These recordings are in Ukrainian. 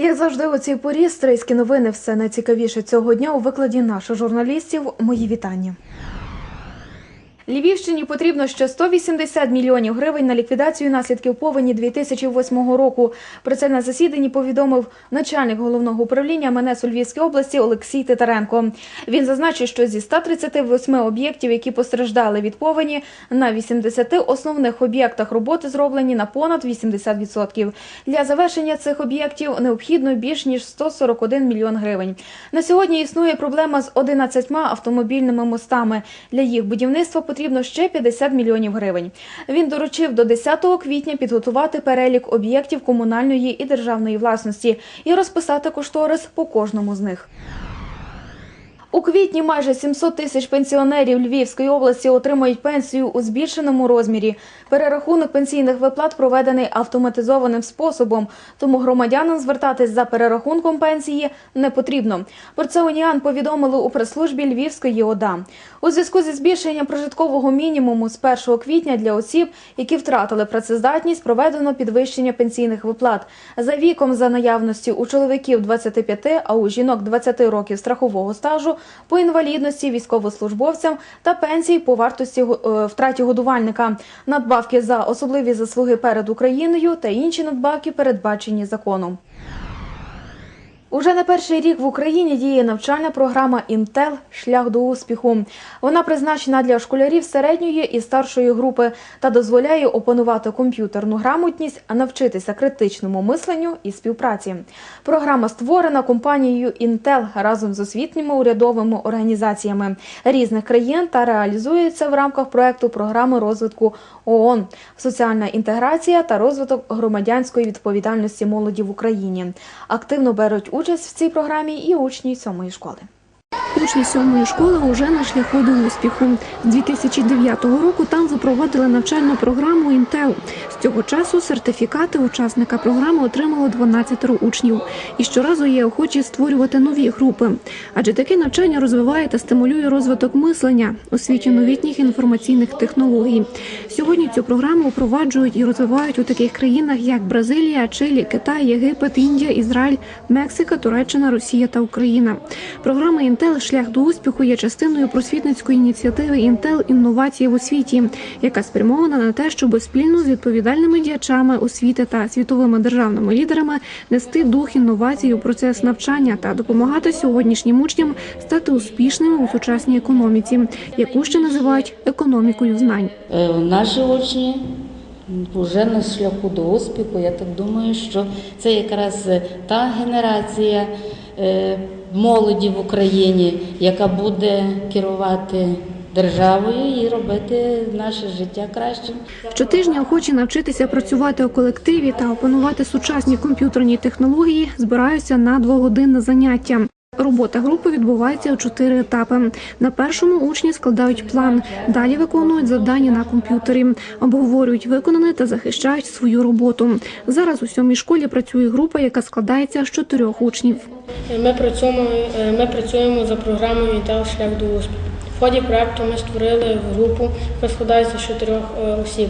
Як завжди, у цій порі стрийські новини все найцікавіше цього дня у викладі наших журналістів. Мої вітання. Львівщині потрібно ще 180 мільйонів гривень на ліквідацію наслідків повені 2008 року. Про це на засіданні повідомив начальник головного управління МНС у Львівській області Олексій Титаренко. Він зазначив, що зі 138 об'єктів, які постраждали від повені, на 80 основних об'єктах роботи зроблені на понад 80%. Для завершення цих об'єктів необхідно більш ніж 141 мільйон гривень. На сьогодні існує проблема з 11 автомобільними мостами. Для їх будівництва потрібно ще 50 мільйонів гривень. Він доручив до 10 квітня підготувати перелік об'єктів комунальної і державної власності і розписати кошторис по кожному з них. У квітні майже 700 тисяч пенсіонерів Львівської області отримають пенсію у збільшеному розмірі. Перерахунок пенсійних виплат проведений автоматизованим способом, тому громадянам звертатись за перерахунком пенсії не потрібно. Про це уніан повідомили у прес-службі Львівської ОДА. У зв'язку зі збільшенням прожиткового мінімуму з 1 квітня для осіб, які втратили працездатність, проведено підвищення пенсійних виплат. За віком за наявності у чоловіків 25, а у жінок 20 років страхового стажу по інвалідності військовослужбовцям та пенсії по вартості е, втраті годувальника, надбавки за особливі заслуги перед Україною та інші надбавки, передбачені законом. Уже на перший рік в Україні діє навчальна програма Інтел Шлях до успіху. Вона призначена для школярів середньої і старшої групи та дозволяє опанувати комп'ютерну грамотність, а навчитися критичному мисленню і співпраці. Програма створена компанією Інтел разом з освітніми урядовими організаціями різних країн та реалізується в рамках проекту програми розвитку ООН соціальна інтеграція та розвиток громадянської відповідальності молоді в Україні. Активно беруть участь в цій програмі і учні сьомої школи. Учні сьомої школи уже на шляху до успіху. З 2009 року там запровадили навчальну програму «Інтел». З цього часу сертифікати учасника програми отримало 12 учнів. І щоразу є охочі створювати нові групи. Адже таке навчання розвиває та стимулює розвиток мислення у світі новітніх інформаційних технологій. Сьогодні цю програму впроваджують і розвивають у таких країнах, як Бразилія, Чилі, Китай, Єгипет, Індія, Ізраїль, Мексика, Туреччина, Росія та Україна. Програма «Інтел. Шлях до успіху є частиною просвітницької ініціативи «Інтел. Інновації в освіті», яка спрямована на те, щоб спільно з відповідальними діячами освіти та світовими державними лідерами нести дух інновацій у процес навчання та допомагати сьогоднішнім учням стати успішними у сучасній економіці, яку ще називають економікою знань. Е, Наші учні вже на шляху до успіху. Я так думаю, що це якраз та генерація молоді в Україні, яка буде керувати державою і робити наше життя кращим. Щотижня охочі навчитися працювати у колективі та опанувати сучасні комп'ютерні технології збираються на двогодинне заняття. Робота групи відбувається у чотири етапи. На першому учні складають план, далі виконують завдання на комп'ютері, обговорюють виконане та захищають свою роботу. Зараз у сьомій школі працює група, яка складається з чотирьох учнів. Ми працюємо, е, ми працюємо за програмою «Інтел. Шлях до успіху. В ході проекту ми створили групу, яка складається з чотирьох е, осіб.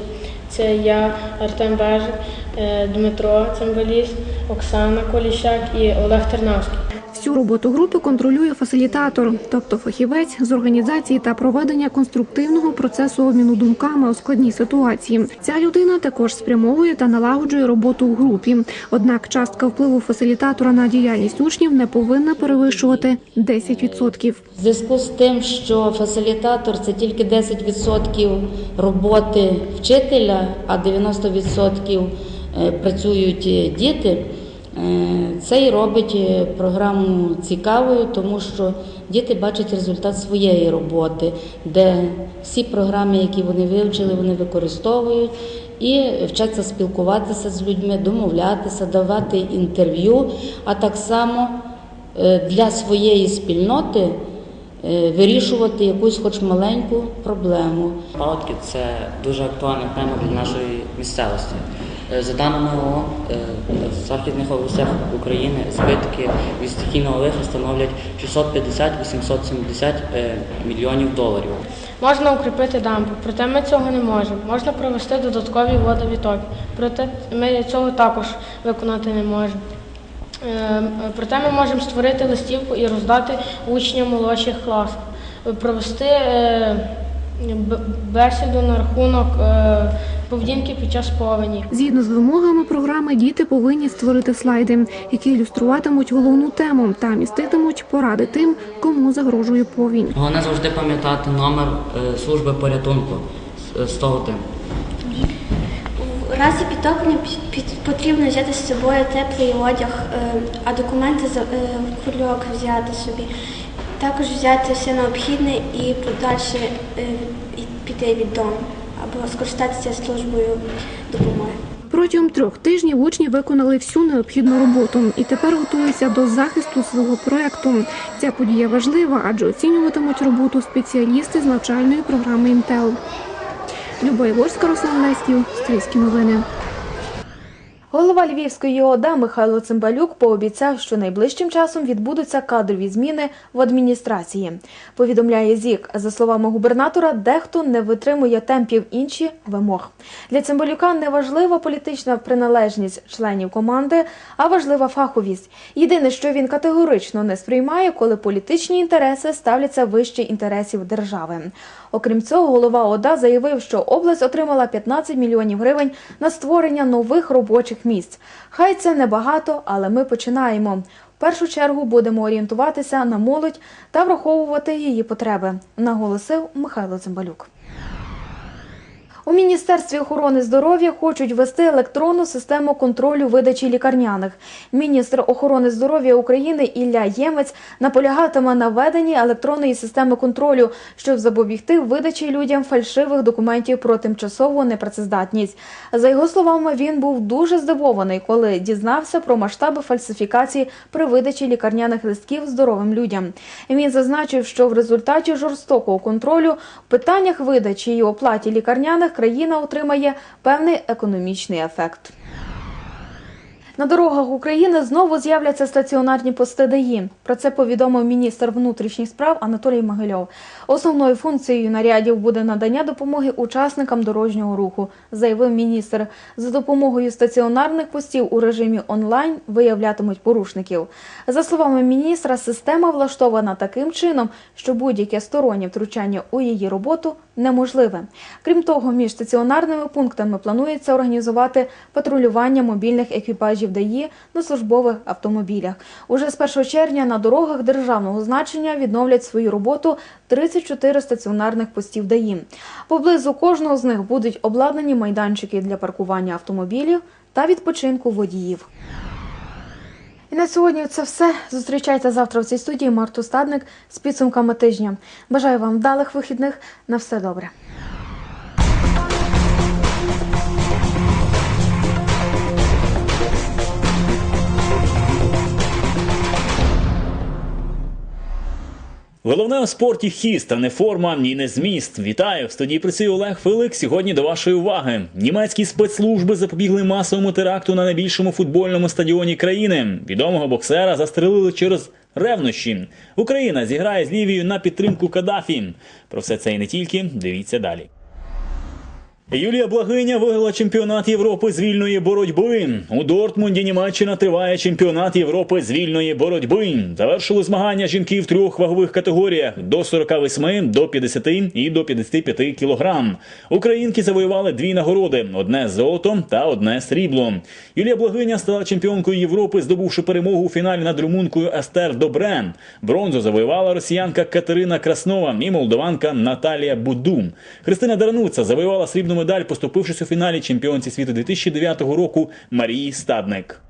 Це я, Артем Бежик, е, Дмитро Цимбаліст, Оксана Коліщак і Олег Тернавський. Всю роботу групи контролює фасилітатор, тобто фахівець з організації та проведення конструктивного процесу обміну думками у складній ситуації. Ця людина також спрямовує та налагоджує роботу у групі. Однак частка впливу фасилітатора на діяльність учнів не повинна перевищувати 10%. В зв'язку з тим, що фасилітатор це тільки 10% роботи вчителя, а 90% е, працюють е, діти. Е, Це і робить е, програму цікавою, тому що діти бачать результат своєї роботи, де всі програми, які вони вивчили, вони використовують і вчаться спілкуватися з людьми, домовлятися, давати інтерв'ю, а так само е, для своєї спільноти вирішувати якусь хоч маленьку проблему. Паводки це дуже актуальна тема для нашої місцевості. Е, За даними ООН, е, в західних областях України збитки від стихійного лиха становлять 650-870 е, мільйонів доларів. Можна укріпити дамбу, проте ми цього не можемо. Можна провести додаткові водовідтоки, проте ми цього також виконати не можемо. Е, Проте ми можемо створити листівку і роздати учням молодших класів, Е, провести е, бесіду на рахунок е, поведінки під час повені. Згідно з вимогами програми, діти повинні створити слайди, які ілюструватимуть головну тему та міститимуть поради тим, кому загрожує повінь. Головне завжди пам'ятати номер е, служби порятунку з, з того тим. У разі підтоплення потрібно взяти з собою теплий одяг, е, а документи е, кульок взяти собі. Також взяти все необхідне і подальше е, піти від дому скористатися службою допомоги. Протягом трьох тижнів учні виконали всю необхідну роботу і тепер готуються до захисту свого проекту. Ця подія важлива, адже оцінюватимуть роботу спеціалісти з навчальної програми Інтел. Люба Ворська, Руслан Леськів, Стрийські новини. Голова Львівської ОДА Михайло Цимбалюк пообіцяв, що найближчим часом відбудуться кадрові зміни в адміністрації. Повідомляє ЗІК. За словами губернатора, дехто не витримує темпів інші вимог. Для Цимбалюка не важлива політична приналежність членів команди, а важлива фаховість. Єдине, що він категорично не сприймає, коли політичні інтереси ставляться вище інтересів держави. Окрім цього, голова ОДА заявив, що область отримала 15 мільйонів гривень на створення нових робочих місць. Хай це небагато, але ми починаємо. В першу чергу будемо орієнтуватися на молодь та враховувати її потреби, наголосив Михайло Цимбалюк. У Міністерстві охорони здоров'я хочуть ввести електронну систему контролю видачі лікарняних. Міністр охорони здоров'я України Ілля Ємець наполягатиме на введенні електронної системи контролю, щоб запобігти видачі людям фальшивих документів про тимчасову непрацездатність. За його словами, він був дуже здивований, коли дізнався про масштаби фальсифікації при видачі лікарняних листків здоровим людям. Він зазначив, що в результаті жорстокого контролю в питаннях видачі і оплаті лікарняних країна отримає певний економічний ефект. На дорогах України знову з'являться стаціонарні пости ДАІ. Про це повідомив міністр внутрішніх справ Анатолій Могильов. Основною функцією нарядів буде надання допомоги учасникам дорожнього руху, заявив міністр. За допомогою стаціонарних постів у режимі онлайн виявлятимуть порушників. За словами міністра, система влаштована таким чином, що будь-яке стороннє втручання у її роботу неможливе. Крім того, між стаціонарними пунктами планується організувати патрулювання мобільних екіпажів ДАІ на службових автомобілях. Уже з 1 червня на дорогах державного значення відновлять свою роботу 34 стаціонарних постів ДАІ. Поблизу кожного з них будуть обладнані майданчики для паркування автомобілів та відпочинку водіїв. І на сьогодні це все. Зустрічайте завтра в цій студії Марту Стадник з підсумками тижня. Бажаю вам вдалих вихідних. На все добре. Головне у спорті хіст, а не форма, ні не зміст. Вітаю! В студії працює Олег Филик. Сьогодні до вашої уваги. Німецькі спецслужби запобігли масовому теракту на найбільшому футбольному стадіоні країни. Відомого боксера застрелили через ревнощі. Україна зіграє з Лівією на підтримку Каддафі. Про все це і не тільки. Дивіться далі. Юлія Благиня виграла чемпіонат Європи з вільної боротьби. У Дортмунді Німеччина триває чемпіонат Європи з вільної боротьби. Завершили змагання жінки в трьох вагових категоріях до 48, до 50 і до 55 кілограм. Українки завоювали дві нагороди: одне золото та одне срібло. Юлія Благиня стала чемпіонкою Європи, здобувши перемогу у фіналі над румункою Естер Добрен. Бронзу завоювала росіянка Катерина Краснова і молдованка Наталія Буду. Христина Дарануца завоювала срібну медаль, поступившись у фіналі чемпіонці світу 2009 року Марії Стадник.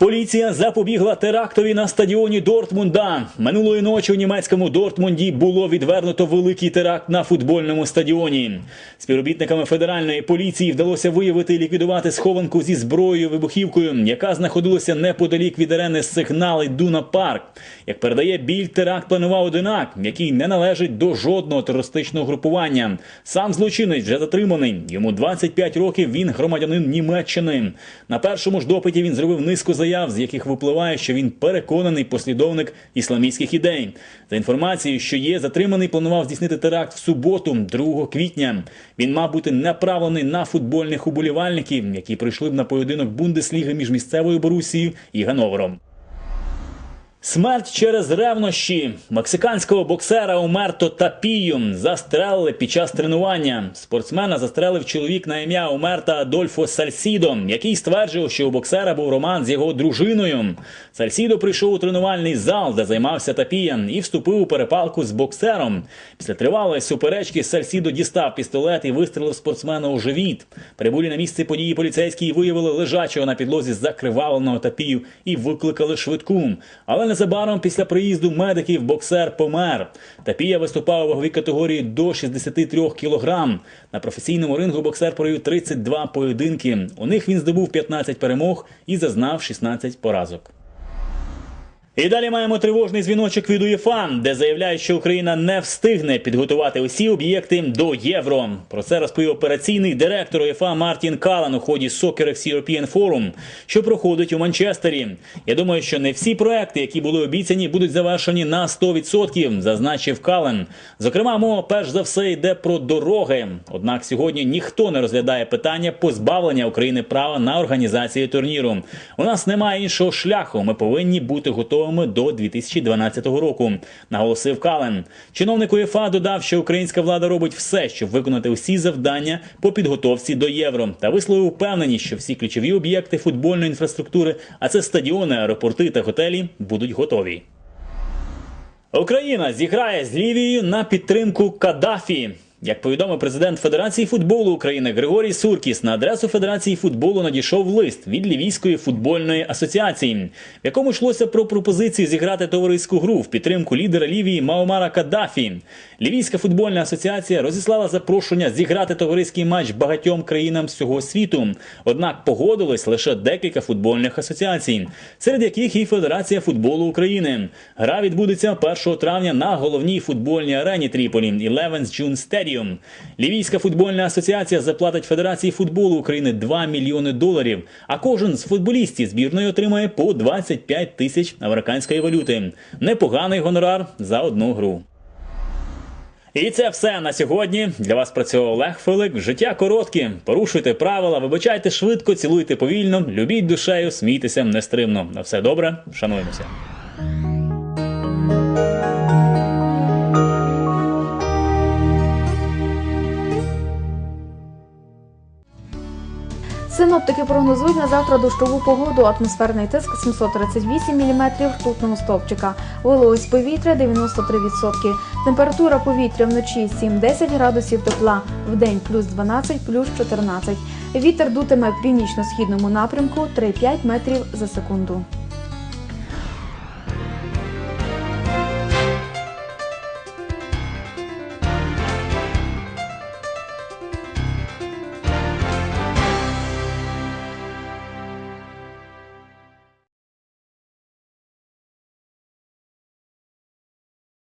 Поліція запобігла терактові на стадіоні Дортмунда. Минулої ночі у німецькому Дортмунді було відвернуто великий теракт на футбольному стадіоні. Співробітниками федеральної поліції вдалося виявити і ліквідувати схованку зі зброєю вибухівкою, яка знаходилася неподалік від арени сигнали Дуна Парк. Як передає біль, теракт планував одинак, який не належить до жодного терористичного групування. Сам злочинець вже затриманий. Йому 25 років. Він громадянин Німеччини. На першому ж допиті він зробив низку заяв заяв, з яких випливає, що він переконаний послідовник ісламістських ідей. За інформацією, що є, затриманий планував здійснити теракт в суботу, 2 квітня. Він мав бути направлений на футбольних уболівальників, які прийшли б на поєдинок Бундесліги між місцевою Борусією і Гановером. Смерть через ревнощі мексиканського боксера Умерто Тапію застрелили під час тренування. Спортсмена застрелив чоловік на ім'я Умерта Адольфо Сальсідо, який стверджував, що у боксера був роман з його дружиною. Сальсідо прийшов у тренувальний зал, де займався Тапія, і вступив у перепалку з боксером. Після тривалої суперечки Сальсідо дістав пістолет і вистрелив спортсмена у живіт. Прибулі на місце події поліцейські виявили лежачого на підлозі закривавленого Тапію і викликали швидку. Але незабаром після приїзду медиків боксер помер. Тапія виступав у ваговій категорії до 63 кілограм. На професійному рингу боксер провів 32 поєдинки. У них він здобув 15 перемог і зазнав 16 поразок. І далі маємо тривожний дзвіночок від УЄФА, де заявляють, що Україна не встигне підготувати усі об'єкти до євро. Про це розповів операційний директор УЄФА Мартін Калан у ході Soccer European Forum, що проходить у Манчестері. Я думаю, що не всі проекти, які були обіцяні, будуть завершені на 100%, зазначив Кален. Зокрема, мова перш за все йде про дороги. Однак сьогодні ніхто не розглядає питання позбавлення України права на організацію турніру. У нас немає іншого шляху. Ми повинні бути готовими до 2012 року, наголосив Кален. Чиновник УЄФА додав, що українська влада робить все, щоб виконати усі завдання по підготовці до євро, та висловив впевненість, що всі ключові об'єкти футбольної інфраструктури, а це стадіони, аеропорти та готелі, будуть готові. Україна зіграє з Лівією на підтримку Каддафі. Як повідомив президент Федерації футболу України Григорій Суркіс, на адресу Федерації футболу надійшов лист від Лівійської футбольної асоціації, в якому йшлося про пропозицію зіграти товариську гру в підтримку лідера Лівії Маомара Каддафі. Лівійська футбольна асоціація розіслала запрошення зіграти товариський матч багатьом країнам всього світу. Однак погодилось лише декілька футбольних асоціацій, серед яких і Федерація футболу України. Гра відбудеться 1 травня на головній футбольній арені Тріполі Eleven's June Stadium. Лівійська футбольна асоціація заплатить Федерації футболу України 2 мільйони доларів. А кожен з футболістів збірної отримає по 25 тисяч американської валюти. Непоганий гонорар за одну гру. І це все на сьогодні. Для вас працював Олег Филик. Життя коротке. Порушуйте правила, вибачайте швидко, цілуйте повільно, любіть душею, смійтеся нестримно. На все добре, шануємося. Синоптики прогнозують на завтра дощову погоду. Атмосферний тиск 738 мм ртутного стовпчика. Вологість повітря 93%. Температура повітря вночі 7-10 градусів тепла. Вдень плюс 12, плюс 14. Вітер дутиме в північно-східному напрямку 3-5 метрів за секунду.